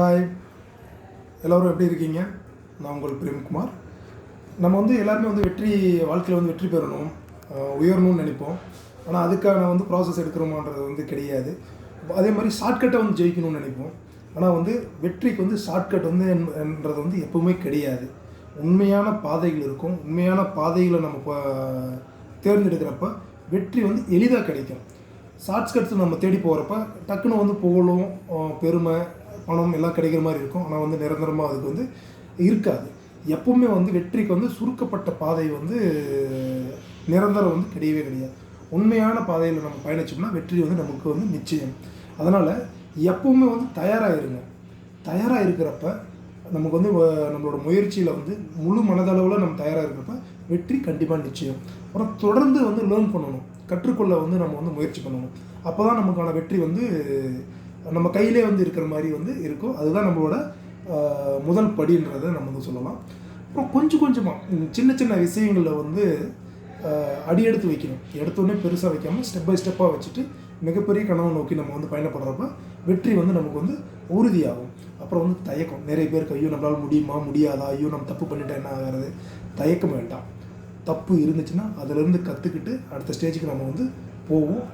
Hi எல்லோரும் எப்படி இருக்கீங்க? நான் உங்கள் பிரேம்குமார். நம்ம வந்து எல்லாருமே வந்து வெற்றி வாழ்க்கையில் வந்து வெற்றி பெறணும் உயரணும்னு நினைப்போம். ஆனால் அதுக்கான வந்து ப்ராசஸ் எடுக்கிறோமான்றது வந்து கிடையாது. அதே மாதிரி ஷார்ட்கட்டை வந்து ஜெயிக்கணும்னு நினைப்போம். ஆனால் வந்து வெற்றிக்கு வந்து ஷார்ட்கட் வந்து என்- என்றது வந்து எப்பவுமே கிடையாது. உண்மையான பாதைகள் இருக்கும். உண்மையான பாதைகளை நம்ம ப- தேர்ந்தெடுக்கிறப்ப வெற்றி வந்து எளிதாக கிடைக்கும். ஷார்ட்கட்ஸ் நம்ம தேடி போகிறப்ப டக்குன்னு வந்து புகழும் பெருமை பணம் எல்லாம் கிடைக்கிற மாதிரி இருக்கும். ஆனால் வந்து நிரந்தரமாக அதுக்கு வந்து இருக்காது. எப்பவுமே வந்து வெற்றிக்கு வந்து சுருக்கப்பட்ட பாதை வந்து நிரந்தரம் வந்து கிடையவே கிடையாது. உண்மையான பாதையில் நம்ம பயணிச்சோம்னா வெற்றி வந்து நமக்கு வந்து நிச்சயம். அதனால் எப்பவுமே வந்து தயாராக இருங்க தயாராக இருக்கிறப்ப நமக்கு வந்து வ- நம்மளோட முயற்சியில் வந்து முழு மனதளவில் நம்ம தயாராக இருக்கிறப்ப வெற்றி கண்டிப்பாக நிச்சயம். அப்புறம் தொடர்ந்து வந்து லேர்ன் பண்ணணும். கற்றுக்கொள்ள வந்து நம்ம வந்து முயற்சி பண்ணணும். அப்போ தான் நமக்கான வெற்றி வந்து நம்ம கையிலே வந்து இருக்கிற மாதிரி வந்து இருக்கும். அதுதான் நம்மளோட முதல் படின்றதை நம்ம வந்து சொல்லலாம். அப்புறம் கொஞ்சம் கொஞ்சமாக சின்ன சின்ன விஷயங்களில் வந்து அடி எடுத்து வைக்கணும். எடுத்தோடனே பெருசாக வைக்காமல் ஸ்டெப் பை ஸ்டெப்பாக வச்சுட்டு மிகப்பெரிய கனவை நோக்கி நம்ம வந்து பயணப்படுறப்ப வெற்றி வந்து நமக்கு வந்து உறுதியாகும். அப்புறம் வந்து தயக்கம். நிறைய பேருக்கு ஐயோ நம்மளால் முடியுமா? முடியாதா? ஐயோ நம்ம தப்பு பண்ணிட்டா என்ன ஆகிறது தயக்கம் வேண்டாம். தப்பு இருந்துச்சுன்னா அதிலேருந்து கற்றுக்கிட்டு அடுத்த ஸ்டேஜுக்கு நம்ம வந்து போவோம்.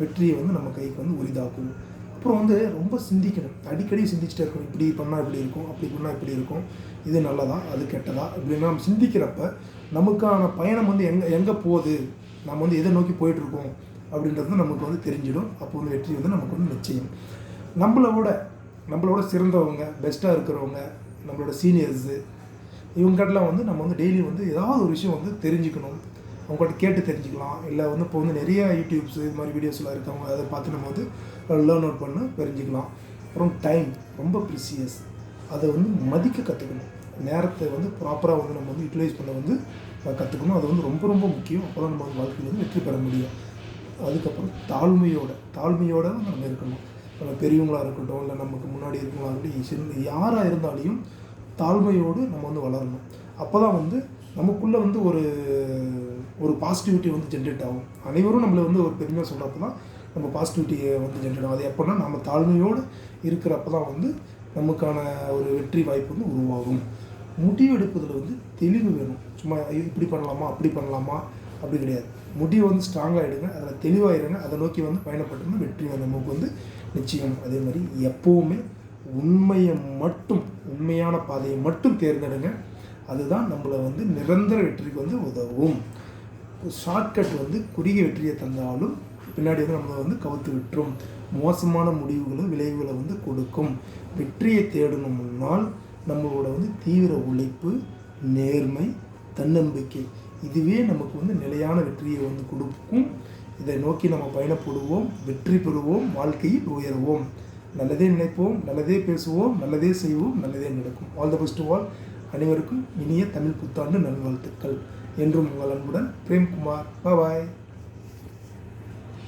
வெற்றியை வந்து நம்ம கைக்கு வந்து உரிதாக்குவோம் அப்புறம் வந்து ரொம்ப சிந்திக்கணும். அடிக்கடி சிந்திச்சுட்டே இருக்கணும். இப்படி பண்ணால் இப்படி இருக்கும். அப்படி பண்ணால் இப்படி இருக்கும். இது நல்லதா? அது கெட்டதா? இப்படின்னு நம்ம சிந்திக்கிறப்ப நமக்கான பயணம் வந்து எங்கே எங்கே போகுது? நம்ம வந்து எதை நோக்கி போயிட்டுருக்கோம்? அப்படின்றது நமக்கு வந்து தெரிஞ்சிடும். அப்போ வந்து வெற்றி வந்து நமக்கு வந்து நிச்சயம். நம்மளோட நம்மளோட சிறந்தவங்க பெஸ்ட்டாக இருக்கிறவங்க நம்மளோட சீனியர்ஸு இவங்ககிட்டலாம் வந்து நம்ம வந்து டெய்லி வந்து ஏதாவது ஒரு விஷயம் வந்து தெரிஞ்சுக்கணும். அவங்கள்ட்ட கேட்டு தெரிஞ்சுக்கலாம். இல்லை வந்து இப்போ வந்து நிறைய யூடியூப்ஸ் இது மாதிரி வீடியோஸ்லாம் இருக்காங்க அதை பார்த்து நம்ம வந்து லேர்ன் அவுட் பண்ண தெரிஞ்சுக்கலாம். அப்புறம் டைம் ரொம்ப ப்ரிசியஸ் அதை வந்து மதிக்க கற்றுக்கணும் நேரத்தை வந்து ப்ராப்பராக வந்து நம்ம வந்து யூட்டிலைஸ் பண்ண வந்து கற்றுக்கணும் அது வந்து ரொம்ப ரொம்ப முக்கியம். அப்போ தான் நம்ம வந்து வாழ்க்கையில் வந்து வெற்றி பெற முடியும். அதுக்கப்புறம் தாழ்மையோட தாழ்மையோட நம்ம இருக்கணும். நம்ம பெரியவங்களாக இருக்கட்டும் இல்லை நமக்கு முன்னாடி இருக்கவங்களாக இருக்கட்டும் சின்ன யாராக இருந்தாலையும் தாழ்மையோடு நம்ம வந்து வளரணும். அப்போ தான் வந்து நமக்குள்ளே வந்து ஒரு ஒரு பாசிட்டிவிட்டி வந்து ஜென்ரேட் ஆகும். அனைவரும் நம்மளை வந்து ஒரு பெருமையாக சொல்கிறப்ப தான் நம்ம பாசிட்டிவிட்டியை வந்து ஜென்ரேட் ஆகும். அது எப்படின்னா நம்ம தாழ்மையோடு இருக்கிறப்ப தான் வந்து நமக்கான ஒரு வெற்றி வாய்ப்பு வந்து உருவாகும். முடிவு எடுப்பதில் வந்து தெளிவு வேணும். சும்மா இப்படி பண்ணலாமா? அப்படி பண்ணலாமா? அப்படி கிடையாது. முடிவு வந்து ஸ்ட்ராங்காக எடுங்க. அதில் தெளிவாகிடுங்க அதை நோக்கி வந்து பயணப்பட்டோம்னா வெற்றி வந்து நமக்கு வந்து நிச்சயம். அதே மாதிரி எப்போவுமே உண்மையை மட்டும் உண்மையான பாதையை மட்டும் தேர்ந்தெடுங்க. அதுதான் நம்மளை வந்து நிரந்தர வெற்றிக்கு வந்து உதவும். ஷார்ட்கட் வந்து குறுகிய வெற்றியை தந்தாலும் பின்னாடி வந்து நம்மளை வந்து கவுத்து விட்டுரும். மோசமான முடிவுகளும் விளைவுகளை வந்து கொடுக்கும். வெற்றியை தேடணும் முன்னால் நம்மளோட வந்து தீவிர உழைப்பு நேர்மை தன்னம்பிக்கை இதுவே நமக்கு வந்து நிலையான வெற்றியை வந்து கொடுக்கும். இதை நோக்கி நம்ம பயணப்படுவோம் வெற்றி பெறுவோம் வாழ்க்கையில் உயருவோம். நல்லதே நினைப்போம் நல்லதே பேசுவோம் நல்லதே செய்வோம் நல்லதே நடக்கும். ஆல் த பெஸ்ட் ஆல் அனைவருக்கும் இனிய தமிழ் புத்தாண்டு நல்வாழ்த்துக்கள். என்றும் உங்கள் அன்புடன் பிரேம்குமார். பாய்